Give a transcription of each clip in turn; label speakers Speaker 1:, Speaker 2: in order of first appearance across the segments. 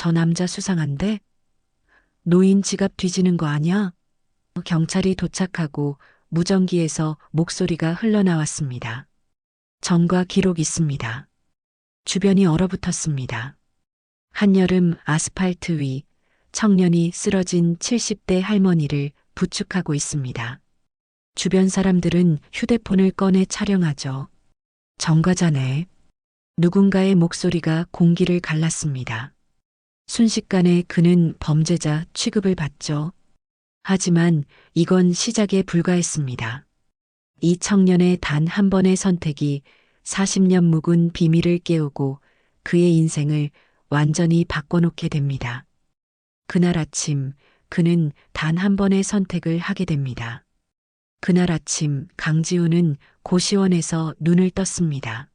Speaker 1: 저 남자 수상한데? 노인 지갑 뒤지는 거 아니야? 경찰이 도착하고 무전기에서 목소리가 흘러나왔습니다. 전과 기록 있습니다. 주변이 얼어붙었습니다. 한여름 아스팔트 위 청년이 쓰러진 70대 할머니를 부축하고 있습니다. 주변 사람들은 휴대폰을 꺼내 촬영하죠. 정과자네. 누군가의 목소리가 공기를 갈랐습니다. 순식간에 그는 범죄자 취급을 받죠. 하지만 이건 시작에 불과했습니다. 이 청년의 단 한 번의 선택이 40년 묵은 비밀을 깨우고 그의 인생을 완전히 바꿔놓게 됩니다. 그날 아침 그는 단 한 번의 선택을 하게 됩니다. 그날 아침 강지우는 고시원에서 눈을 떴습니다.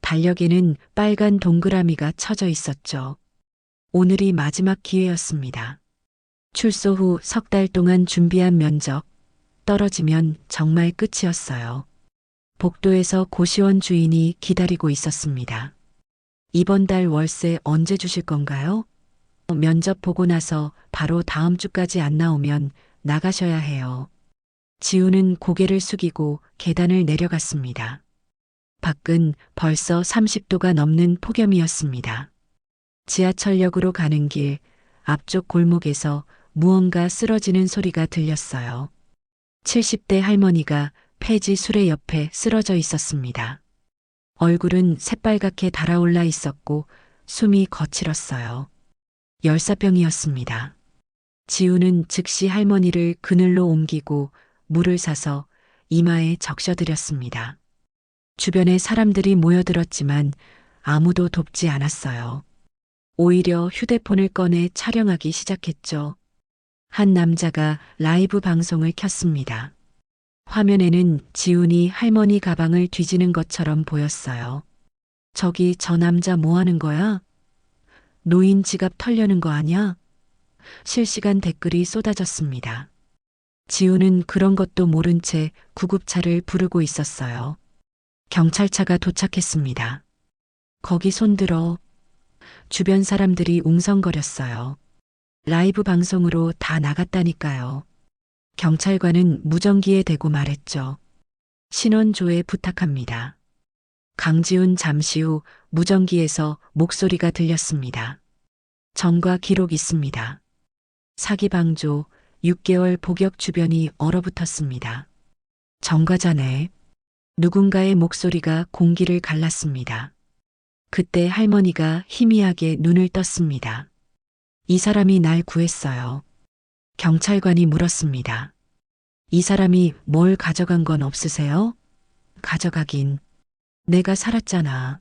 Speaker 1: 달력에는 빨간 동그라미가 쳐져 있었죠. 오늘이 마지막 기회였습니다. 출소 후 석 달 동안 준비한 면접, 떨어지면 정말 끝이었어요. 복도에서 고시원 주인이 기다리고 있었습니다. 이번 달 월세 언제 주실 건가요? 면접 보고 나서 바로 다음 주까지 안 나오면 나가셔야 해요. 지우는 고개를 숙이고 계단을 내려갔습니다. 밖은 벌써 30도가 넘는 폭염이었습니다. 지하철역으로 가는 길 앞쪽 골목에서 무언가 쓰러지는 소리가 들렸어요. 70대 할머니가 폐지 수레 옆에 쓰러져 있었습니다. 얼굴은 새빨갛게 달아올라 있었고 숨이 거칠었어요. 열사병이었습니다. 지우는 즉시 할머니를 그늘로 옮기고 물을 사서 이마에 적셔드렸습니다. 주변에 사람들이 모여들었지만 아무도 돕지 않았어요. 오히려 휴대폰을 꺼내 촬영하기 시작했죠. 한 남자가 라이브 방송을 켰습니다. 화면에는 지훈이 할머니 가방을 뒤지는 것처럼 보였어요. 저기 저 남자 뭐 하는 거야? 노인 지갑 털려는 거 아니야? 실시간 댓글이 쏟아졌습니다. 지우는 그런 것도 모른 채 구급차를 부르고 있었어요. 경찰차가 도착했습니다. 거기 손들어. 주변 사람들이 웅성거렸어요. 라이브 방송으로 다 나갔다니까요. 경찰관은 무전기에 대고 말했죠. 신원 조회 부탁합니다. 강지훈 잠시 후 무전기에서 목소리가 들렸습니다. 전과 기록 있습니다. 사기 방조 6개월 복역 주변이 얼어붙었습니다. 정과자네. 누군가의 목소리가 공기를 갈랐습니다. 그때 할머니가 희미하게 눈을 떴습니다. 이 사람이 날 구했어요. 경찰관이 물었습니다. 이 사람이 뭘 가져간 건 없으세요? 가져가긴. 내가 살았잖아.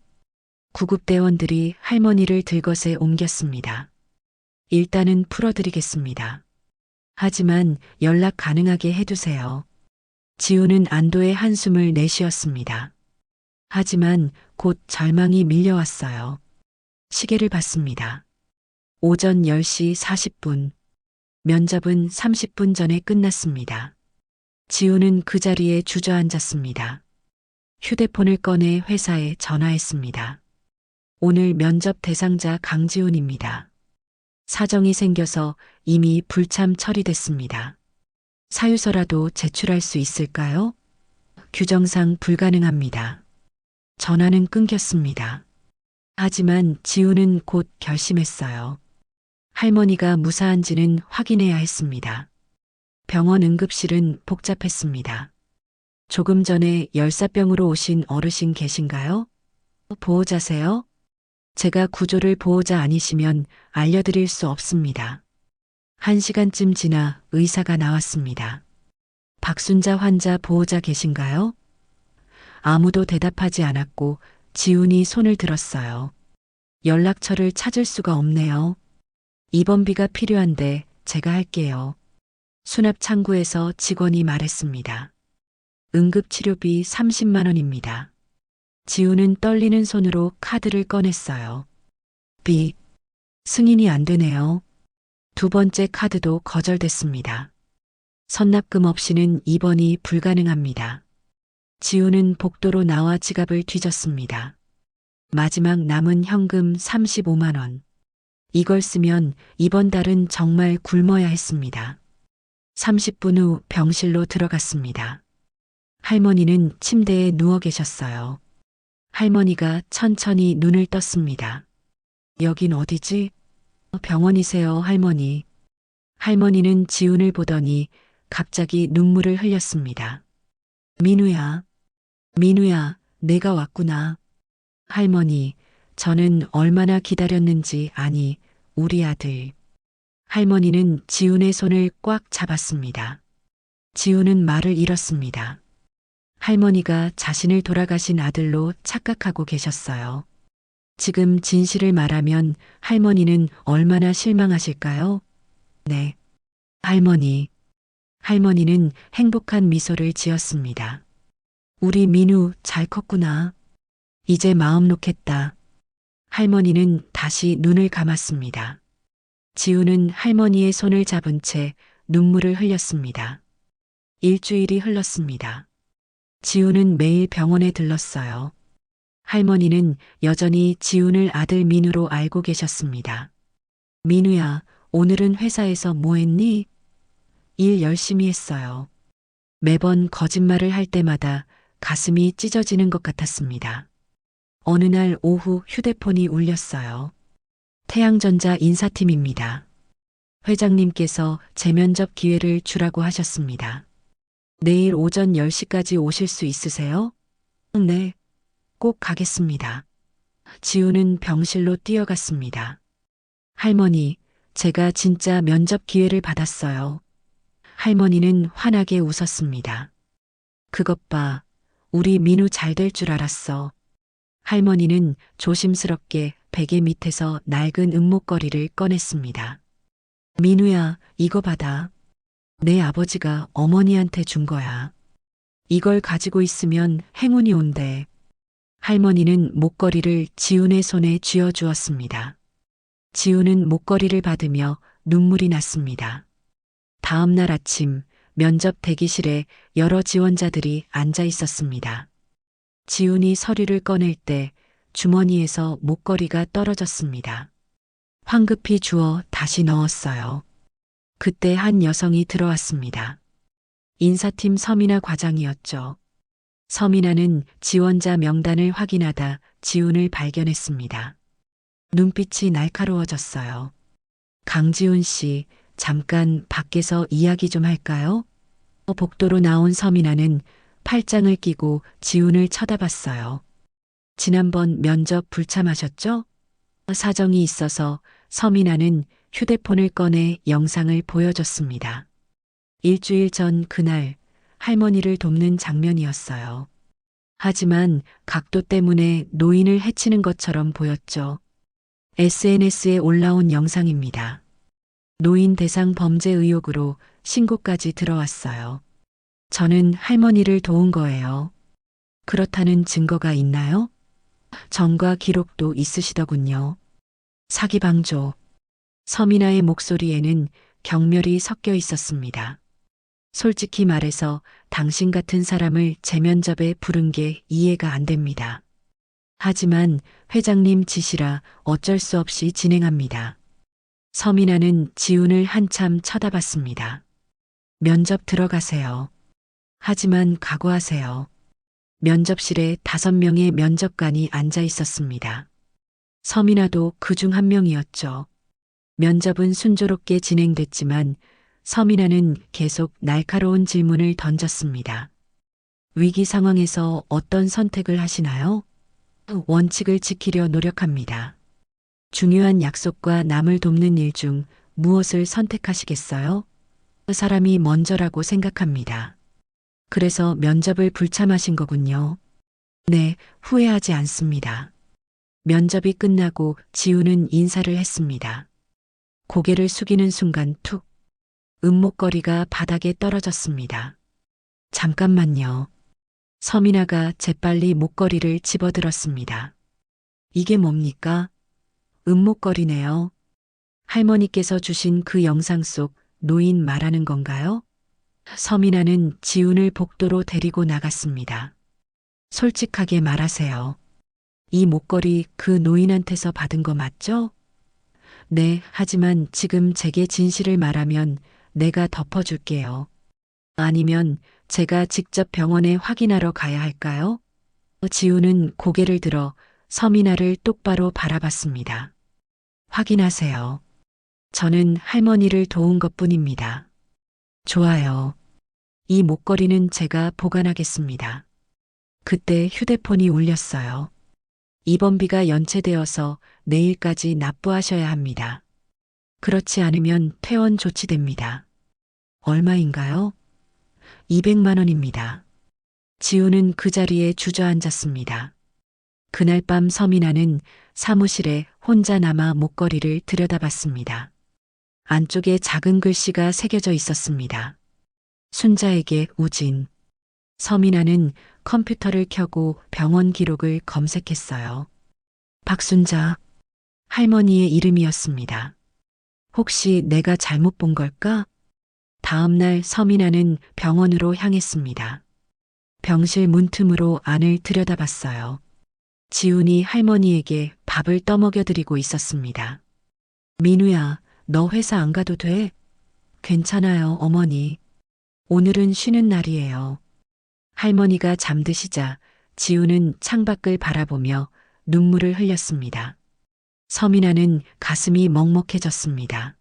Speaker 1: 구급대원들이 할머니를 들것에 옮겼습니다. 일단은 풀어드리겠습니다. 하지만 연락 가능하게 해두세요. 지우는 안도의 한숨을 내쉬었습니다. 하지만 곧 절망이 밀려왔어요. 시계를 봤습니다. 오전 10시 40분. 면접은 30분 전에 끝났습니다. 지우는 그 자리에 주저앉았습니다. 휴대폰을 꺼내 회사에 전화했습니다. 오늘 면접 대상자 강지훈입니다. 사정이 생겨서 이미 불참 처리됐습니다. 사유서라도 제출할 수 있을까요? 규정상 불가능합니다. 전화는 끊겼습니다. 하지만 지우는 곧 결심했어요. 할머니가 무사한지는 확인해야 했습니다. 병원 응급실은 복잡했습니다. 조금 전에 열사병으로 오신 어르신 계신가요? 보호자세요? 제가 구조를 보호자 아니시면 알려드릴 수 없습니다. 한 시간쯤 지나 의사가 나왔습니다. 박순자 환자 보호자 계신가요? 아무도 대답하지 않았고 지훈이 손을 들었어요. 연락처를 찾을 수가 없네요. 입원비가 필요한데 제가 할게요. 수납 창구에서 직원이 말했습니다. 응급치료비 30만 원입니다. 지우는 떨리는 손으로 카드를 꺼냈어요. 비. 승인이 안 되네요. 두 번째 카드도 거절됐습니다. 선납금 없이는 입원이 불가능합니다. 지우는 복도로 나와 지갑을 뒤졌습니다. 마지막 남은 현금 35만 원. 이걸 쓰면 이번 달은 정말 굶어야 했습니다. 30분 후 병실로 들어갔습니다. 할머니는 침대에 누워 계셨어요. 할머니가 천천히 눈을 떴습니다. 여긴 어디지? 병원이세요, 할머니. 할머니는 지훈을 보더니 갑자기 눈물을 흘렸습니다. 민우야, 민우야, 내가 왔구나. 할머니, 저는 얼마나 기다렸는지 아니, 우리 아들. 할머니는 지훈의 손을 꽉 잡았습니다. 지훈은 말을 잃었습니다. 할머니가 자신을 돌아가신 아들로 착각하고 계셨어요. 지금 진실을 말하면 할머니는 얼마나 실망하실까요? 네. 할머니. 할머니는 행복한 미소를 지었습니다. 우리 민우 잘 컸구나. 이제 마음 놓겠다. 할머니는 다시 눈을 감았습니다. 지우는 할머니의 손을 잡은 채 눈물을 흘렸습니다. 일주일이 흘렀습니다. 지우는 매일 병원에 들렀어요. 할머니는 여전히 지훈을 아들 민우로 알고 계셨습니다. 민우야, 오늘은 회사에서 뭐 했니? 일 열심히 했어요. 매번 거짓말을 할 때마다 가슴이 찢어지는 것 같았습니다. 어느 날 오후 휴대폰이 울렸어요. 태양전자 인사팀입니다. 회장님께서 재면접 기회를 주라고 하셨습니다. 내일 오전 10시까지 오실 수 있으세요? 네, 꼭 가겠습니다. 지우는 병실로 뛰어갔습니다. 할머니, 제가 진짜 면접 기회를 받았어요. 할머니는 환하게 웃었습니다. 그것 봐, 우리 민우 잘 될 줄 알았어. 할머니는 조심스럽게 베개 밑에서 낡은 은목걸이를 꺼냈습니다. 민우야, 이거 받아. 내 아버지가 어머니한테 준 거야. 이걸 가지고 있으면 행운이 온대. 할머니는 목걸이를 지훈의 손에 쥐어 주었습니다. 지훈은 목걸이를 받으며 눈물이 났습니다. 다음 날 아침 면접 대기실에 여러 지원자들이 앉아 있었습니다. 지훈이 서류를 꺼낼 때 주머니에서 목걸이가 떨어졌습니다. 황급히 주워 다시 넣었어요. 그때 한 여성이 들어왔습니다. 인사팀 서민아 과장이었죠. 서민아는 지원자 명단을 확인하다 지훈을 발견했습니다. 눈빛이 날카로워졌어요. 강지훈 씨, 잠깐 밖에서 이야기 좀 할까요? 복도로 나온 서민아는 팔짱을 끼고 지훈을 쳐다봤어요. 지난번 면접 불참하셨죠? 사정이 있어서 서민아는 휴대폰을 꺼내 영상을 보여줬습니다. 일주일 전 그날 할머니를 돕는 장면이었어요. 하지만 각도 때문에 노인을 해치는 것처럼 보였죠. SNS에 올라온 영상입니다. 노인 대상 범죄 의혹으로 신고까지 들어왔어요. 저는 할머니를 도운 거예요. 그렇다는 증거가 있나요? 전과 기록도 있으시더군요. 사기방조. 서민아의 목소리에는 경멸이 섞여 있었습니다. 솔직히 말해서 당신 같은 사람을 제 면접에 부른 게 이해가 안 됩니다. 하지만 회장님 지시라 어쩔 수 없이 진행합니다. 서민아는 지훈을 한참 쳐다봤습니다. 면접 들어가세요. 하지만 각오하세요. 면접실에 다섯 명의 면접관이 앉아 있었습니다. 서민아도 그 중 한 명이었죠. 면접은 순조롭게 진행됐지만 서민아는 계속 날카로운 질문을 던졌습니다. 위기 상황에서 어떤 선택을 하시나요? 원칙을 지키려 노력합니다. 중요한 약속과 남을 돕는 일 중 무엇을 선택하시겠어요? 사람이 먼저라고 생각합니다. 그래서 면접을 불참하신 거군요. 네, 후회하지 않습니다. 면접이 끝나고 지우는 인사를 했습니다. 고개를 숙이는 순간 툭. 은목걸이가 바닥에 떨어졌습니다. 잠깐만요. 서민아가 재빨리 목걸이를 집어들었습니다. 이게 뭡니까? 은목걸이네요. 할머니께서 주신 그 영상 속 노인 말하는 건가요? 서민아는 지훈을 복도로 데리고 나갔습니다. 솔직하게 말하세요. 이 목걸이 그 노인한테서 받은 거 맞죠? 네, 하지만 지금 제게 진실을 말하면 내가 덮어줄게요. 아니면 제가 직접 병원에 확인하러 가야 할까요? 지우는 고개를 들어 서민아를 똑바로 바라봤습니다. 확인하세요. 저는 할머니를 도운 것 뿐입니다. 좋아요. 이 목걸이는 제가 보관하겠습니다. 그때 휴대폰이 울렸어요. 입원비가 연체되어서 내일까지 납부하셔야 합니다. 그렇지 않으면 퇴원 조치됩니다. 얼마인가요? 200만 원입니다. 지우는 그 자리에 주저앉았습니다. 그날 밤 서민아는 사무실에 혼자 남아 목걸이를 들여다봤습니다. 안쪽에 작은 글씨가 새겨져 있었습니다. 순자에게 우진. 서민아는 컴퓨터를 켜고 병원 기록을 검색했어요. 박순자. 할머니의 이름이었습니다. 혹시 내가 잘못 본 걸까? 다음 날 서민아는 병원으로 향했습니다. 병실 문틈으로 안을 들여다봤어요. 지훈이 할머니에게 밥을 떠먹여 드리고 있었습니다. 민우야, 너 회사 안 가도 돼? 괜찮아요, 어머니. 오늘은 쉬는 날이에요. 할머니가 잠드시자 지우는 창밖을 바라보며 눈물을 흘렸습니다. 서민아는 가슴이 먹먹해졌습니다.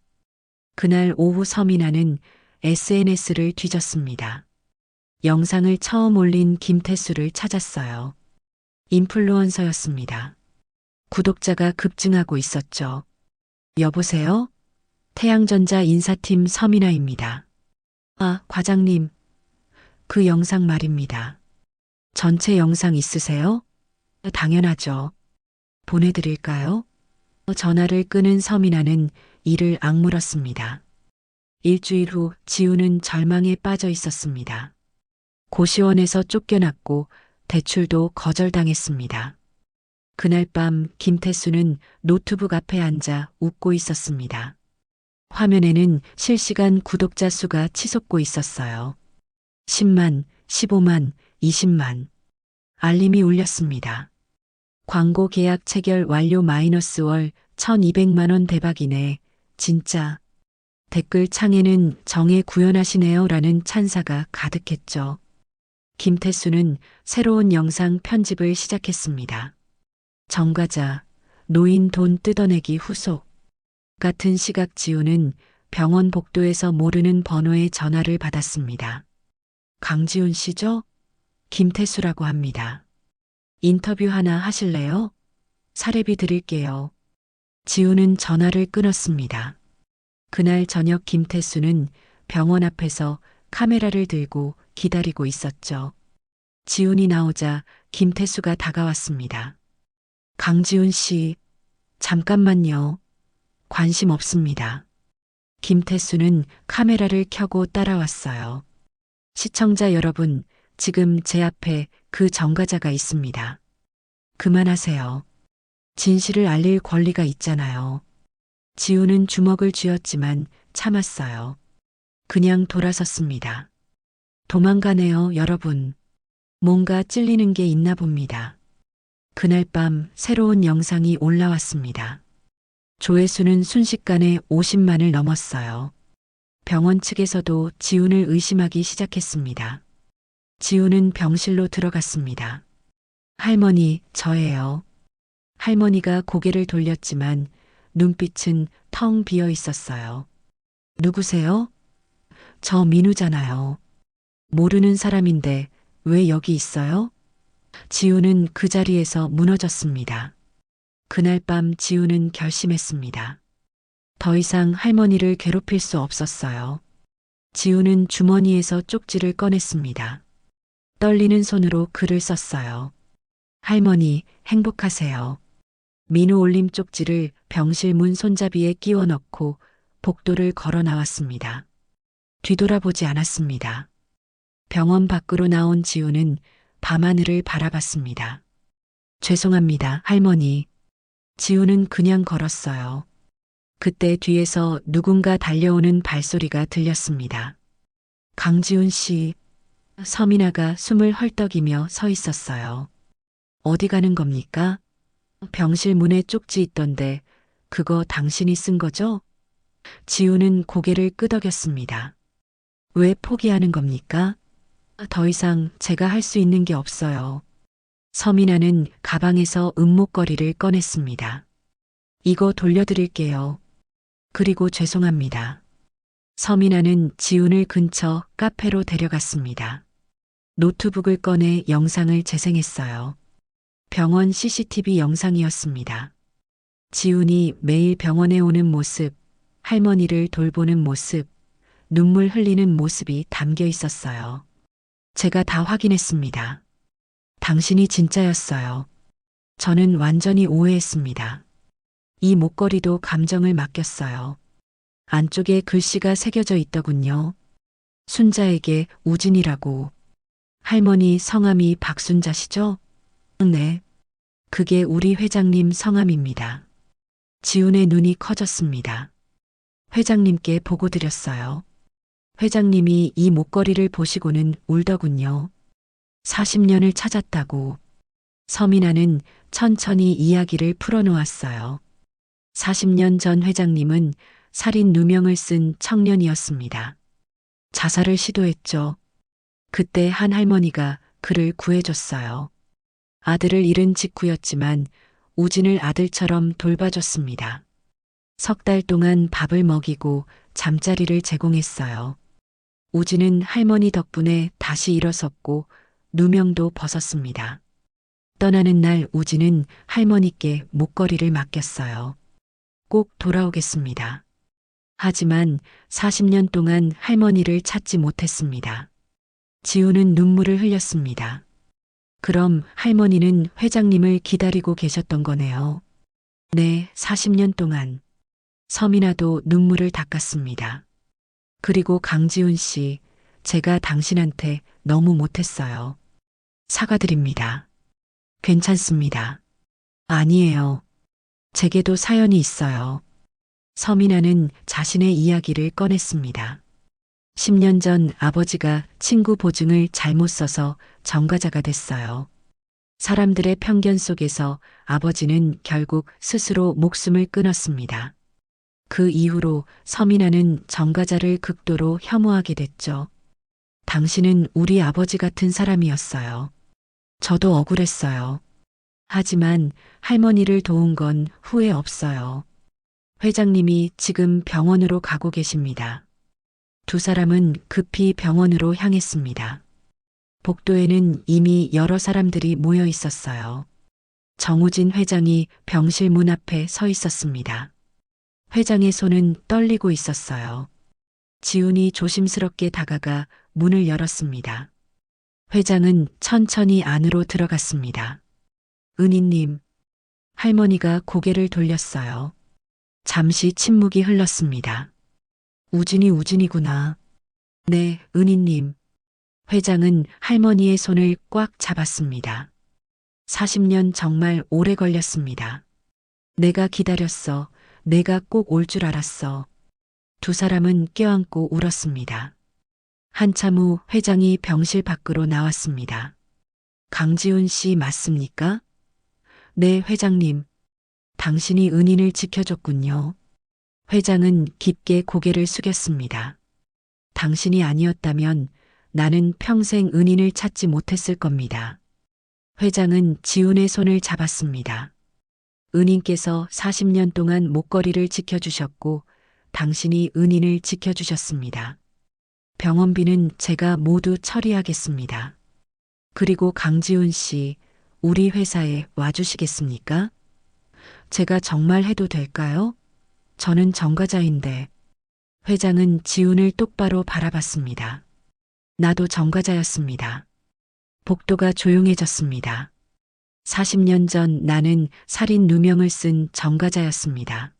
Speaker 1: 그날 오후 서민아는 SNS를 뒤졌습니다. 영상을 처음 올린 김태수를 찾았어요. 인플루언서였습니다. 구독자가 급증하고 있었죠. 여보세요? 태양전자 인사팀 서민아입니다. 아, 과장님. 그 영상 말입니다. 전체 영상 있으세요? 당연하죠. 보내드릴까요? 전화를 끊은 서민아는 이를 악물었습니다. 일주일 후 지우는 절망에 빠져 있었습니다. 고시원에서 쫓겨났고 대출도 거절당했습니다. 그날 밤 김태수는 노트북 앞에 앉아 웃고 있었습니다. 화면에는 실시간 구독자 수가 치솟고 있었어요. 10만, 15만, 20만. 알림이 울렸습니다. 광고 계약 체결 완료 마이너스 월 1200만원 대박이네. 진짜. 댓글 창에는 정에 구현하시네요 라는 찬사가 가득했죠. 김태수는 새로운 영상 편집을 시작했습니다. 정가자, 노인 돈 뜯어내기 후속. 같은 시각 지우는 병원 복도에서 모르는 번호의 전화를 받았습니다. 강지훈 씨죠? 김태수라고 합니다. 인터뷰 하나 하실래요? 사례비 드릴게요. 지우는 전화를 끊었습니다. 그날 저녁 김태수는 병원 앞에서 카메라를 들고 기다리고 있었죠. 지훈이 나오자 김태수가 다가왔습니다. 강지훈 씨, 잠깐만요. 관심 없습니다. 김태수는 카메라를 켜고 따라왔어요. 시청자 여러분, 지금 제 앞에 그 전과자가 있습니다. 그만하세요. 진실을 알릴 권리가 있잖아요. 지우는 주먹을 쥐었지만 참았어요. 그냥 돌아섰습니다. 도망가네요, 여러분. 뭔가 찔리는 게 있나 봅니다. 그날 밤 새로운 영상이 올라왔습니다. 조회수는 순식간에 50만을 넘었어요. 병원 측에서도 지훈을 의심하기 시작했습니다. 지훈은 병실로 들어갔습니다. 할머니, 저예요. 할머니가 고개를 돌렸지만 눈빛은 텅 비어 있었어요. 누구세요? 저 민우잖아요. 모르는 사람인데 왜 여기 있어요? 지우는 그 자리에서 무너졌습니다. 그날 밤 지우는 결심했습니다. 더 이상 할머니를 괴롭힐 수 없었어요. 지우는 주머니에서 쪽지를 꺼냈습니다. 떨리는 손으로 글을 썼어요. 할머니, 행복하세요. 민우 올림 쪽지를 병실 문 손잡이에 끼워 넣고 복도를 걸어 나왔습니다. 뒤돌아보지 않았습니다. 병원 밖으로 나온 지우는 밤하늘을 바라봤습니다. 죄송합니다, 할머니. 지우는 그냥 걸었어요. 그때 뒤에서 누군가 달려오는 발소리가 들렸습니다. 강지훈 씨, 서민아가 숨을 헐떡이며 서 있었어요. 어디 가는 겁니까? 병실 문에 쪽지 있던데 그거 당신이 쓴 거죠? 지우는 고개를 끄덕였습니다. 왜 포기하는 겁니까? 더 이상 제가 할 수 있는 게 없어요. 서민아는 가방에서 은목걸이를 꺼냈습니다. 이거 돌려드릴게요. 그리고 죄송합니다. 서민아는 지훈을 근처 카페로 데려갔습니다. 노트북을 꺼내 영상을 재생했어요. 병원 CCTV 영상이었습니다. 지훈이 매일 병원에 오는 모습, 할머니를 돌보는 모습, 눈물 흘리는 모습이 담겨 있었어요. 제가 다 확인했습니다. 당신이 진짜였어요. 저는 완전히 오해했습니다. 이 목걸이도 감정을 맡겼어요. 안쪽에 글씨가 새겨져 있더군요. 순자에게 우진이라고. 할머니 성함이 박순자시죠? 네. 그게 우리 회장님 성함입니다. 지훈의 눈이 커졌습니다. 회장님께 보고 드렸어요. 회장님이 이 목걸이를 보시고는 울더군요. 40년을 찾았다고. 서민아는 천천히 이야기를 풀어놓았어요. 40년 전 회장님은 살인 누명을 쓴 청년이었습니다. 자살을 시도했죠. 그때 한 할머니가 그를 구해줬어요. 아들을 잃은 직후였지만 우진을 아들처럼 돌봐줬습니다. 석 달 동안 밥을 먹이고 잠자리를 제공했어요. 우진은 할머니 덕분에 다시 일어섰고 누명도 벗었습니다. 떠나는 날 우진은 할머니께 목걸이를 맡겼어요. 꼭 돌아오겠습니다. 하지만 40년 동안 할머니를 찾지 못했습니다. 지우는 눈물을 흘렸습니다. 그럼 할머니는 회장님을 기다리고 계셨던 거네요. 네, 40년 동안. 서민아도 눈물을 닦았습니다. 그리고 강지훈 씨, 제가 당신한테 너무 못했어요. 사과드립니다. 괜찮습니다. 아니에요. 제게도 사연이 있어요. 서민아는 자신의 이야기를 꺼냈습니다. 10년 전 아버지가 친구 보증을 잘못 써서 정가자가 됐어요. 사람들의 편견 속에서 아버지는 결국 스스로 목숨을 끊었습니다. 그 이후로 서민아는 정가자를 극도로 혐오하게 됐죠. 당신은 우리 아버지 같은 사람이었어요. 저도 억울했어요. 하지만 할머니를 도운 건 후회 없어요. 회장님이 지금 병원으로 가고 계십니다. 두 사람은 급히 병원으로 향했습니다. 복도에는 이미 여러 사람들이 모여 있었어요. 정우진 회장이 병실 문 앞에 서 있었습니다. 회장의 손은 떨리고 있었어요. 지훈이 조심스럽게 다가가 문을 열었습니다. 회장은 천천히 안으로 들어갔습니다. 은희님, 할머니가 고개를 돌렸어요. 잠시 침묵이 흘렀습니다. 우진이 우진이구나. 네, 은희님. 회장은 할머니의 손을 꽉 잡았습니다. 40년 정말 오래 걸렸습니다. 내가 기다렸어. 내가 꼭 올 줄 알았어. 두 사람은 껴안고 울었습니다. 한참 후 회장이 병실 밖으로 나왔습니다. 강지훈 씨 맞습니까? 네, 회장님. 당신이 은인을 지켜줬군요. 회장은 깊게 고개를 숙였습니다. 당신이 아니었다면 나는 평생 은인을 찾지 못했을 겁니다. 회장은 지훈의 손을 잡았습니다. 은인께서 40년 동안 목걸이를 지켜주셨고 당신이 은인을 지켜주셨습니다. 병원비는 제가 모두 처리하겠습니다. 그리고 강지훈 씨, 우리 회사에 와주시겠습니까? 제가 정말 해도 될까요? 저는 정과자인데. 회장은 지훈을 똑바로 바라봤습니다. 나도 정과자였습니다. 복도가 조용해졌습니다. 40년 전 나는 살인 누명을 쓴 정과자였습니다.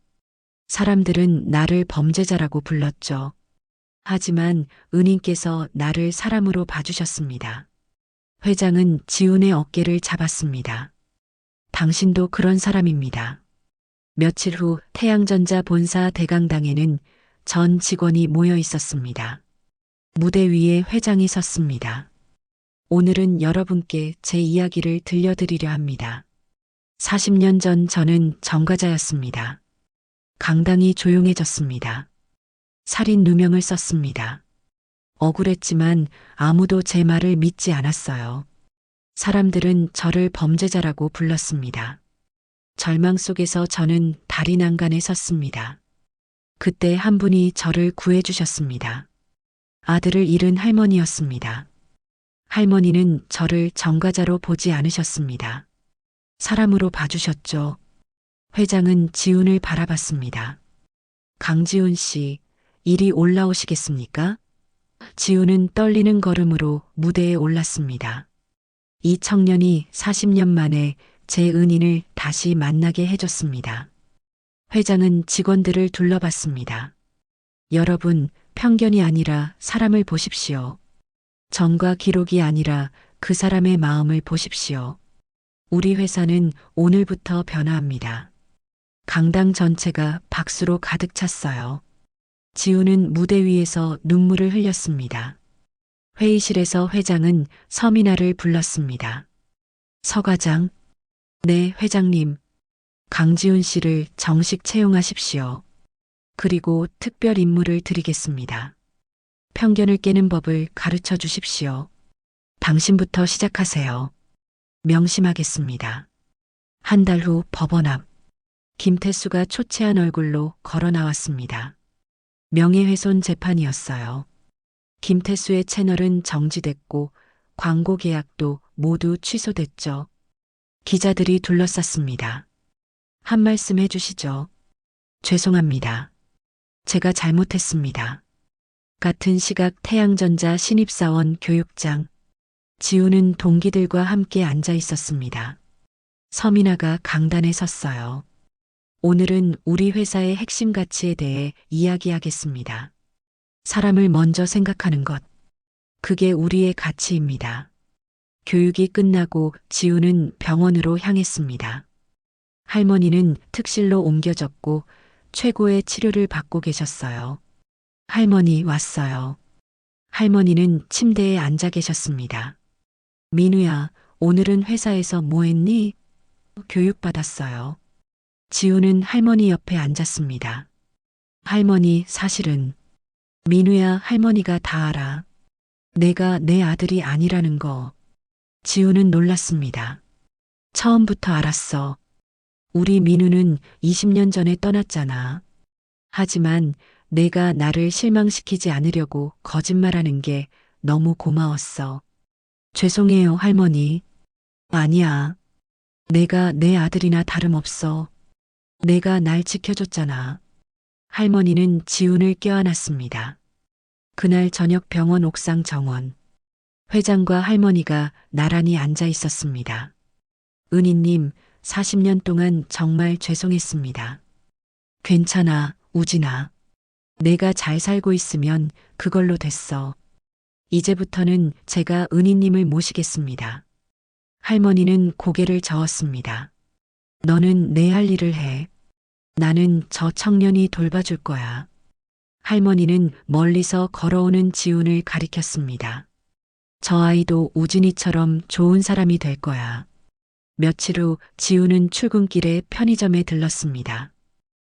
Speaker 1: 사람들은 나를 범죄자라고 불렀죠. 하지만 은인께서 나를 사람으로 봐주셨습니다. 회장은 지훈의 어깨를 잡았습니다. 당신도 그런 사람입니다. 며칠 후 태양전자 본사 대강당에는 전 직원이 모여 있었습니다. 무대 위에 회장이 섰습니다. 오늘은 여러분께 제 이야기를 들려드리려 합니다. 40년 전 저는 정과자였습니다. 강당이 조용해졌습니다. 살인 누명을 썼습니다. 억울했지만 아무도 제 말을 믿지 않았어요. 사람들은 저를 범죄자라고 불렀습니다. 절망 속에서 저는 다리 난간에 섰습니다. 그때 한 분이 저를 구해주셨습니다. 아들을 잃은 할머니였습니다. 할머니는 저를 정가자로 보지 않으셨습니다. 사람으로 봐주셨죠. 회장은 지훈을 바라봤습니다. 강지훈 씨, 이리 올라오시겠습니까? 지훈은 떨리는 걸음으로 무대에 올랐습니다. 이 청년이 40년 만에 제 은인을 다시 만나게 해줬습니다. 회장은 직원들을 둘러봤습니다. 여러분, 편견이 아니라 사람을 보십시오. 정과 기록이 아니라 그 사람의 마음을 보십시오. 우리 회사는 오늘부터 변화합니다. 강당 전체가 박수로 가득 찼어요. 지우는 무대 위에서 눈물을 흘렸습니다. 회의실에서 회장은 서민아를 불렀습니다. 서 과장, 네, 회장님. 강지훈 씨를 정식 채용하십시오. 그리고 특별 임무를 드리겠습니다. 편견을 깨는 법을 가르쳐 주십시오. 당신부터 시작하세요. 명심하겠습니다. 한 달 후 법원 앞. 김태수가 초췌한 얼굴로 걸어 나왔습니다. 명예훼손 재판이었어요. 김태수의 채널은 정지됐고 광고 계약도 모두 취소됐죠. 기자들이 둘러쌌습니다. 한 말씀 해주시죠. 죄송합니다. 제가 잘못했습니다. 같은 시각 태양전자 신입사원 교육장. 지우는 동기들과 함께 앉아 있었습니다. 서민아가 강단에 섰어요. 오늘은 우리 회사의 핵심 가치에 대해 이야기하겠습니다. 사람을 먼저 생각하는 것. 그게 우리의 가치입니다. 교육이 끝나고 지우는 병원으로 향했습니다. 할머니는 특실로 옮겨졌고 최고의 치료를 받고 계셨어요. 할머니 왔어요. 할머니는 침대에 앉아 계셨습니다. 민우야, 오늘은 회사에서 뭐 했니? 교육받았어요. 지우는 할머니 옆에 앉았습니다. 할머니, 사실은 민우야, 할머니가 다 알아. 내가 내 아들이 아니라는 거. 지우는 놀랐습니다. 처음부터 알았어. 우리 민우는 20년 전에 떠났잖아. 하지만 내가 나를 실망시키지 않으려고 거짓말하는 게 너무 고마웠어. 죄송해요, 할머니. 아니야. 내가 내 아들이나 다름없어. 내가 날 지켜줬잖아. 할머니는 지훈을 껴안았습니다. 그날 저녁 병원 옥상 정원. 회장과 할머니가 나란히 앉아 있었습니다. 은희님, 40년 동안 정말 죄송했습니다. 괜찮아, 우진아. 내가 잘 살고 있으면 그걸로 됐어. 이제부터는 제가 은희님을 모시겠습니다. 할머니는 고개를 저었습니다. 너는 내 할 일을 해. 나는 저 청년이 돌봐줄 거야. 할머니는 멀리서 걸어오는 지훈을 가리켰습니다. 저 아이도 우진이처럼 좋은 사람이 될 거야. 며칠 후 지우는 출근길에 편의점에 들렀습니다.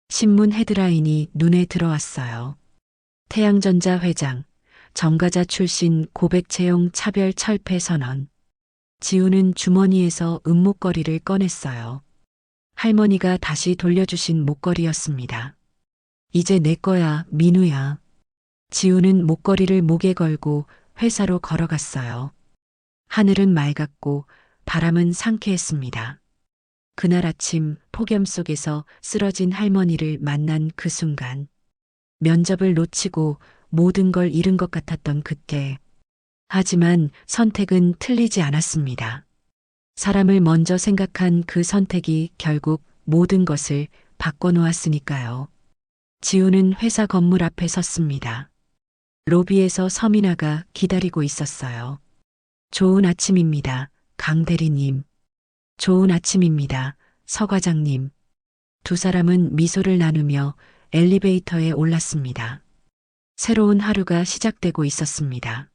Speaker 1: 신문 헤드라인이 눈에 들어왔어요. 태양전자 회장, 정가자 출신 고백 채용 차별 철폐 선언. 지우는 주머니에서 은목걸이를 꺼냈어요. 할머니가 다시 돌려주신 목걸이였습니다. 이제 내 거야, 민우야. 지우는 목걸이를 목에 걸고 회사로 걸어갔어요. 하늘은 맑았고 바람은 상쾌했습니다. 그날 아침 폭염 속에서 쓰러진 할머니를 만난 그 순간 면접을 놓치고 모든 걸 잃은 것 같았던 그때 하지만 선택은 틀리지 않았습니다. 사람을 먼저 생각한 그 선택이 결국 모든 것을 바꿔놓았으니까요. 지우는 회사 건물 앞에 섰습니다. 로비에서 서민아가 기다리고 있었어요. 좋은 아침입니다. 강 대리님. 좋은 아침입니다. 서 과장님. 두 사람은 미소를 나누며 엘리베이터에 올랐습니다. 새로운 하루가 시작되고 있었습니다.